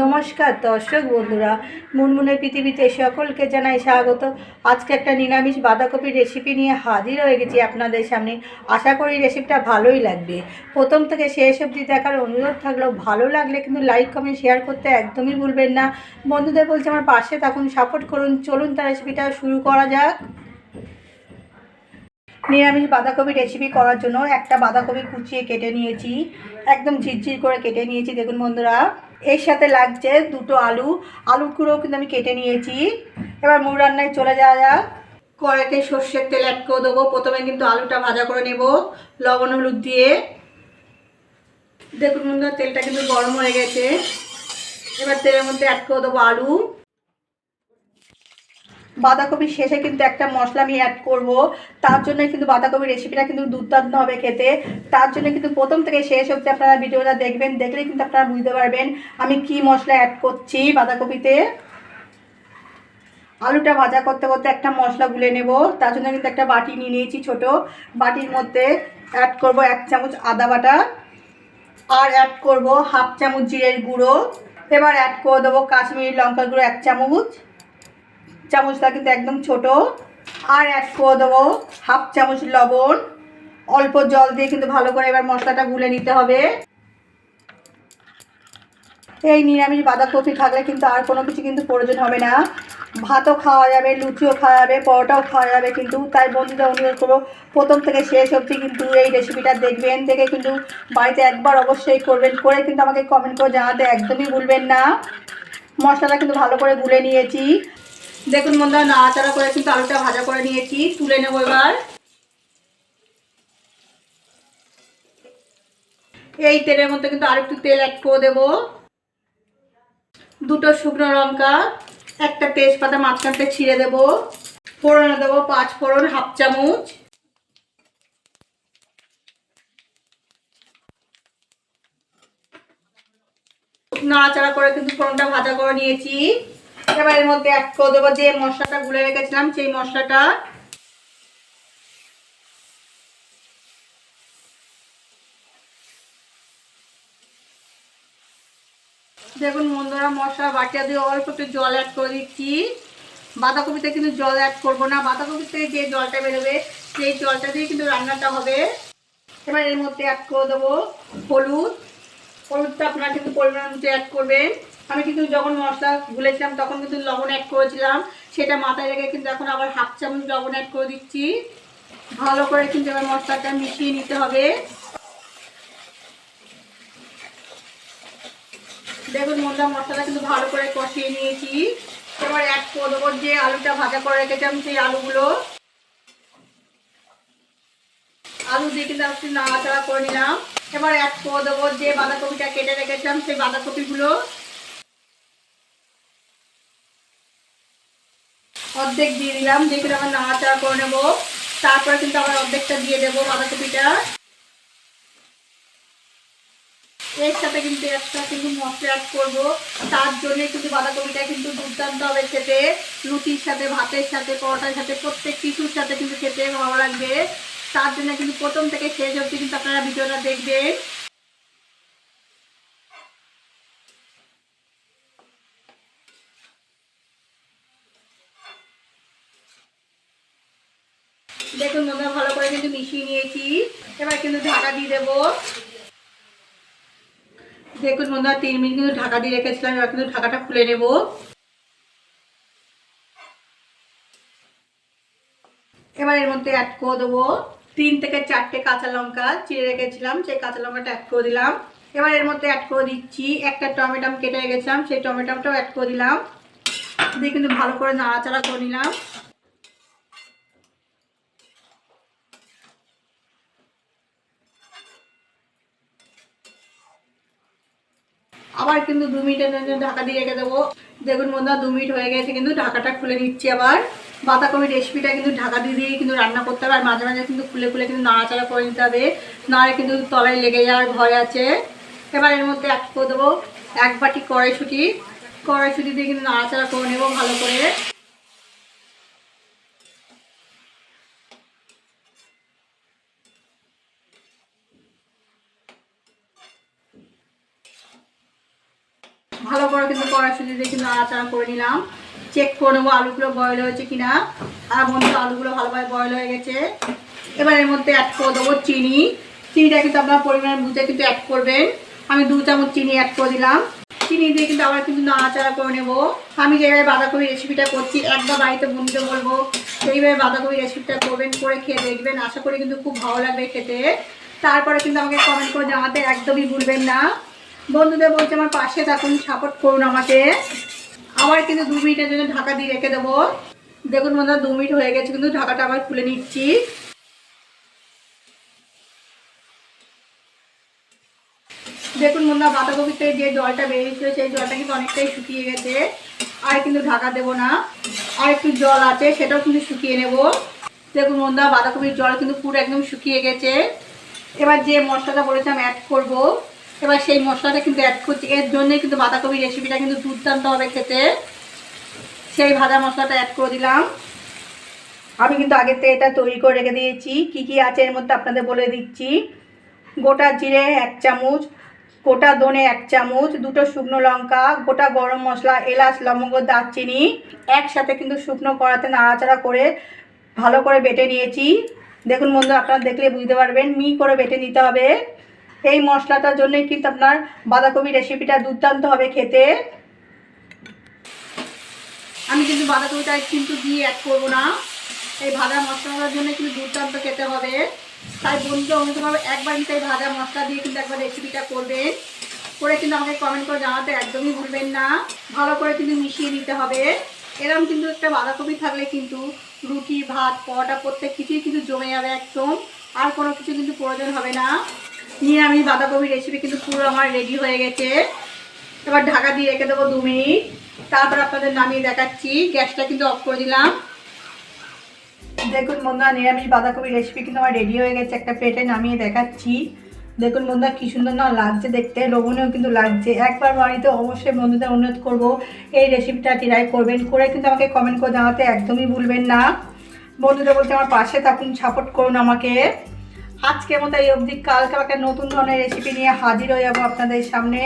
নমস্কার দর্শক বন্ধুরা, মুনমুনের পৃথিবীতে সকলকে জানাই স্বাগত। আজকে একটা নিরামিষ বাঁধাকপির রেসিপি নিয়ে হাজির হয়ে গেছি আপনাদের সামনে। আশা করি রেসিপিটা ভালোই লাগবে। প্রথম থেকে শেষ অবধি দেখার অনুরোধ থাকলেও ভালো লাগলে কিন্তু লাইক কমেন্ট শেয়ার করতে একদমই ভুলবেন না। বন্ধুদের বলছে আমার পাশে তখন সাপোর্ট করুন। চলুন তার রেসিপিটা শুরু করা যাক। নিরামিষ বাঁধাকপি রেসিপি করার জন্য একটা বাঁধাকপি কুচিয়ে কেটে নিয়েছি। একদম ঝিরঝির করে কেটে নিয়েছি, দেখুন বন্ধুরা। এর সাথে লাগছে দুটো আলু। আলুগুলোও কিন্তু আমি কেটে নিয়েছি। এবার মুর রান্নায় চলে যাওয়া যাক। কড়াইতে সর্ষের তেল এক করে দেবো। প্রথমে কিন্তু আলুটা ভাজা করে নেব লবণ, হলুদ দিয়ে। দেখুন তেলটা কিন্তু গরম হয়ে গেছে। এবার তেলের মধ্যে অ্যাড করে দেবো আলু। বাঁধাকপি শেষে কিন্তু একটা মশলা আমি অ্যাড করব। তার জন্য কিন্তু বাঁধাকপির রেসিপিটা কিন্তু দুর্দান্ত হবে খেতে। তার জন্য কিন্তু প্রথম থেকে শেষ অবধি আপনারা ভিডিওটা দেখবেন, দেখলেই কিন্তু আপনারা বুঝতে পারবেন আমি কি মশলা অ্যাড করছি বাঁধাকপিতে। আলুটা ভাজা করতে করতে একটা মশলা গুলে নেব। তার জন্য কিন্তু একটা বাটি নিয়ে নিয়েছি ছোট। বাটির মধ্যে অ্যাড করব এক চামচ আদা বাটা আর অ্যাড করব হাফ চামচ জিরের গুঁড়ো। এবার অ্যাড করে দেবো কাশ্মীরি লঙ্কার গুঁড়ো এক চামচ। চামচটা কিন্তু একদম ছোট। আর অ্যাড করে দেবো, হাফ চামচ লবণ। অল্প জল দিয়ে কিন্তু ভালো করে এবার মশলাটা গুলে নিতে হবে। এই নিরামিষ বাঁধাকপি থাকলে কিন্তু আর কোনো কিছু কিন্তু প্রয়োজন হবে না। ভাতও খাওয়া যাবে, লুচিও খাওয়া যাবে, পরোটাও খাওয়া যাবে কিন্তু। তাই বন্ধুরা অনুরোধ করব, প্রথম থেকে শেষ অবধি কিন্তু এই রেসিপিটা দেখবেন, দেখে কিন্তু বাড়িতে একবার অবশ্যই করবেন। করে কিন্তু আমাকে কমেন্ট করে জানাতে একদমই ভুলবেন না। মশলাটা কিন্তু ভালো করে গুলে নিয়েছি। দেখুন বন্ধুরা, নাড়াচাড়া করে কিন্তু আলুটা ভাজা করে নিয়েছি। তুলে নেব এবার। এই তেলের মধ্যে কিন্তু আরেকটু তেল অ্যাড করে দেবো। দুটো শুকনো লঙ্কা, একটা তেজপাতা মাঝখানতে ছিঁড়ে দেবো। ফোড়নে দেবো পাঁচ ফোড়ন, হাফ চামচ। নাড়াচাড়া করে কিন্তু ফোড়নটা ভাজা করে নিয়েছি। এর মধ্যে অ্যাড করে দেবো যে মশলাটা গুলে রেখেছিলাম, সেই মশলাটা দেখুন বন্ধুরা, মশলা বাটিয়া দিয়ে অল্প একটু জল অ্যাড করে দিচ্ছি। বাঁধাকপিতে কিন্তু জল অ্যাড করব না। বাঁধাকপিতে যে জলটা বেরোবে, সেই জলটা দিয়ে কিন্তু রান্নাটা হবে। এবার এর মধ্যে অ্যাড করে দেবো হলুদ। হলুদটা আপনারা কিন্তু পরিমাণ মতো অ্যাড করবেন। আমি কিন্তু যখন মশলা গুলেছিলাম, তখন কিন্তু লবণ অ্যাড করেছিলাম। সেটা মাথায় রেখে কিন্তু এখন আবার হাফ চামচ লবণ অ্যাড করে দিচ্ছি। ভালো করে কিন্তু এবার মশলাটা মিশিয়ে নিতে হবে। দেখুন মশলা মশলাটা কিন্তু ভালো করে কষিয়ে নিয়েছি। এবার অ্যাড করে দেবো যে আলুটা ভাজা করে রেখেছিলাম, সেই আলুগুলো। আলু দিয়ে কিন্তু একটু নাড়াচাড়া করে নিলাম। এবার অ্যাড করে দেবো যে বাঁধাকপিটা কেটে রেখেছিলাম, সেই বাঁধাকপিগুলো। অর্ধেক দিয়ে দিলাম। দিয়ে কিন্তু আবার নাড়াচাড়া করে নেব। তারপরে কিন্তু আবার অর্ধেকটা দিয়ে দেবো বাঁধাকপিটা। এর সাথে কিন্তু একটা কিন্তু মশলা অ্যাড করব। তার জন্য কিন্তু বাঁধাকপিটা কিন্তু দুর্দান্ত হবে খেতে। রুটির সাথে, ভাতের সাথে, পরোটার সাথে, প্রত্যেক কিছুর সাথে কিন্তু খেতে ভালো লাগবে। তার জন্য কিন্তু প্রথম থেকে শেষ অবধি কিন্তু আপনারা ভিডিওটা দেখবেন। দেখুন বন্ধুরা, ভালো করে কিন্তু মিশিয়ে নিয়েছি। এবার কিন্তু ঢাকা দিয়ে দেবো। দেখুন বন্ধুরা, তিন মিনিট কিন্তু ঢাকা দিয়ে রেখেছিলাম, এবার কিন্তু ঢাকাটা খুলে নেব। এবার এর মধ্যে অ্যাড করে দেবো তিন থেকে চারটে কাঁচা লঙ্কা চিড়ে রেখেছিলাম, সেই কাঁচা লঙ্কাটা অ্যাড করে দিলাম। এবার এর মধ্যে অ্যাড করে দিচ্ছি একটা টমেটো কেটে রেখেছিলাম, সেই টমেটোটাও অ্যাড করে দিলাম। দিয়ে কিন্তু ভালো করে নাড়াচাড়া করে নিলাম। আবার কিন্তু দু মিনিটের জন্য ঢাকা দিয়ে রেখে দেবো। দেখুন বন্ধুরা, দু মিনিট হয়ে গেছে কিন্তু ঢাকাটা খুলে নিচ্ছি আবার। বাঁধাকপির রেসিপিটা কিন্তু ঢাকা দিয়ে দিয়ে কিন্তু রান্না করতে হবে, আর মাঝে মাঝে কিন্তু খুলে খুলে কিন্তু নাড়াচাড়া করে নিতে হবে। নাড়ে কিন্তু তলায় লেগে যাওয়ার ভয় আছে। এবার এর মধ্যে অ্যাড করে দেবো এক বাটি কড়াইশুটি। কড়াইশুটি দিয়ে কিন্তু নাড়াচাড়া করে নেব ভালো করে। ভালো করে কিন্তু কড়াশুটি দিয়ে কিন্তু নাড়াচাড়া করে নিলাম। চেক করে নেব আলুগুলো বয়ল হয়েছে কিনা। আর বন্ধু আলুগুলো ভালোভাবে বয়ল হয়ে গেছে। এবার এর মধ্যে অ্যাড করে দেবো চিনি। চিনিটা কিন্তু আপনার পরিমাণ বুঝে কিন্তু অ্যাড করবেন। আমি দু চামচ চিনি অ্যাড করে দিলাম। চিনি দিয়ে কিন্তু আবার কিন্তু নাড়াচাড়া করে নেব। আমি যেভাবে বাঁধাকপি রেসিপিটা করছি একবার বাড়িতে বন্ধুদের বলব, সেইভাবে বাঁধাকপি রেসিপিটা করবেন, করে খেয়ে দেখবেন। আশা করি কিন্তু খুব ভালো লাগবে খেতে। তারপরে কিন্তু আমাকে কমেন্ট করে জানাতে একদমই ভুলবেন না। বন্ধুদের বলছে, আমার পাশে থাকুন সাপোর্ট করুন আমাকে। আবার কিন্তু দু মিনিটের জন্য ঢাকা দিয়ে রেখে দেবো। দেখুন বন্ধুরা, দু মিনিট হয়ে গেছে, কিন্তু ঢাকাটা আবার খুলে নিচ্ছি। দেখুন বন্ধুরা, বাঁধাকপিতে যে জলটা বেরিয়েছিল, সেই জলটা কিন্তু অনেকটাই শুকিয়ে গেছে। আর কিন্তু ঢাকা দেবো না। আর একটু জল আছে, সেটাও কিন্তু শুকিয়ে নেব। দেখুন বন্ধুরা, বাঁধাকপির জল কিন্তু পুরো একদম শুকিয়ে গেছে। এবার যে মশলাটা বলেছিলাম অ্যাড করব। এবার সেই মশলাটা কিন্তু অ্যাড করছি। এর জন্যই কিন্তু বাঁধাকপির রেসিপিটা কিন্তু দুর্দান্ত হবে খেতে। সেই ভাজা মশলাটা অ্যাড করে দিলাম। আমি কিন্তু আগের থেকে এটা তৈরি করে রেখে দিয়েছি। কি কি আছে এর মধ্যে আপনাদের বলে দিচ্ছি। গোটা জিরে এক চামচ, গোটা দনে এক চামচ, দুটো শুকনো লঙ্কা, গোটা গরম মশলা, এলাচ, লবঙ্গ, দারচিনি একসাথে কিন্তু শুকনো কড়াতে নাড়াচাড়া করে ভালো করে বেটে নিয়েছি। দেখুন বন্ধু আপনারা দেখলে বুঝতে পারবেন মি করে বেটে নিতে হবে। এই মশলাটার জন্যই কিন্তু আপনার বাঁধাকপি রেসিপিটা দুর্দান্ত হবে খেতে। আমি কিন্তু বাঁধাকপিটা কিন্তু দিয়ে অ্যাড করব না। এই ভাজা মশলাটার জন্য কিন্তু দুর্দান্ত খেতে হবে। তাই বন্ধু অনুরোধ একবার কিন্তু এই ভাজা মশলা দিয়ে কিন্তু একবার রেসিপিটা করবেন। করে কিন্তু আমাকে কমেন্ট করে জানাতে একদমই ভুলবেন না। ভালো করে কিন্তু মিশিয়ে নিতে হবে। এরকম কিন্তু একটা বাঁধাকপি থাকলে কিন্তু রুটি, ভাত, পরোটা প্রত্যেক কিছুই কিন্তু জমে যাবে একদম। আর কোনো কিছু কিন্তু প্রয়োজন হবে না। নিরামিষ বাঁধাকপি রেসিপি কিন্তু পুরো আমার রেডি হয়ে গেছে। এবার ঢাকা দিয়ে রেখে দেবো দু মিনিট। তারপর আপনাদের নামিয়ে দেখাচ্ছি। গ্যাসটা কিন্তু অফ করে দিলাম। দেখুন বন্ধুরা, নিরামিষ বাঁধাকপি রেসিপি কিন্তু আমার রেডি হয়ে গেছে। একটা প্লেটে নামিয়ে দেখাচ্ছি। দেখুন বন্ধুরা, কি সুন্দর না লাগছে দেখতে। লোভনীয় কিন্তু লাগছে। একবার বাড়িতে অবশ্যই বন্ধুদের অনুরোধ করব, এই রেসিপিটা ট্রাই করবেন। করে কিন্তু আমাকে কমেন্ট করে জানাতে একদমই ভুলবেন না। বন্ধুদের বলতে আমার পাশে থাকুন সাপোর্ট করুন আমাকে। আজকের মতো এই অবধি কালকে আমাকে নতুন ধরনের রেসিপি নিয়ে হাজির হয়ে যাব আপনাদের সামনে।